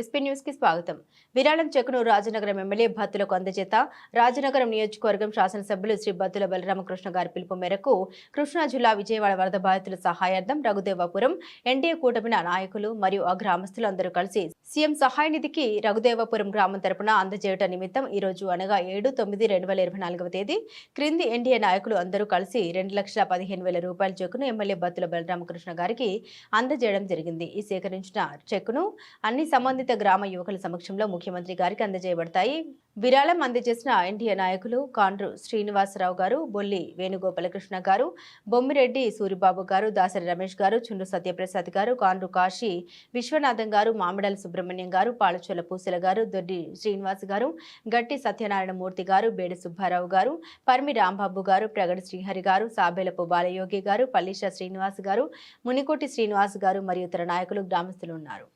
SP న్యూస్కి స్వాగతం. విరాళం చెక్కును రాజనగరం ఎమ్మెల్యే భత్తులకు అందజేత రాజనగరం నియోజకవర్గం శాసనసభ్యులు శ్రీ బత్తుల బలరామకృష్ణ గారి పిలుపు మేరకు కృష్ణా జిల్లా విజయవాడ వరద బాధితుల సహాయార్థం రఘుదేవపురం ఎన్డీఏ కూటమిన నాయకులు మరియు ఆ గ్రామస్తులు అందరూ కలిసి సీఎం సహాయ నిధికి రఘుదేవపురం గ్రామం తరపున అందజేయట నిమిత్తం ఈ రోజు అనగా ఏడు తొమ్మిది రెండు వేల ఇరవై నాలుగవ తేదీ క్రింది ఎన్డీఏ నాయకులు అందరూ కలిసి రెండు లక్షల పదిహేను వేల రూపాయల చెక్కును ఎమ్మెల్యే బత్తుల బలరామకృష్ణ గారికి అందజేయడం జరిగింది. ఈ సేకరించిన చెక్కును అన్ని సంబంధిత గ్రామ యువకుల సమక్షంలో ముఖ్యమంత్రి గారికి అందజేయబడతాయి. విరాళం అందజేసిన ఎన్డీఏ నాయకులు కాండ్రు శ్రీనివాసరావు గారు బొల్లి వేణుగోపాలకృష్ణ గారు బొమ్మిరెడ్డి సూరిబాబు గారు దాసరి రమేష్ గారు చుండు సత్యప్రసాద్ గారు కాండ్రు కాశీ విశ్వనాథం గారు మామిడాల సుబ్రహ్మణ్యం గారు పాలచోల పూసల గారు దొడ్డి శ్రీనివాస్ గారు గట్టి సత్యనారాయణ మూర్తి గారు బేడి సుబ్బారావు గారు పర్మి రాంబాబు గారు ప్రగడ శ్రీహరి గారు సాబేలపు బాలయోగి గారు పల్లీష శ్రీనివాస్ గారు మునికోటి శ్రీనివాస్ గారు మరియు ఇతర నాయకులు గ్రామస్తులు ఉన్నారు.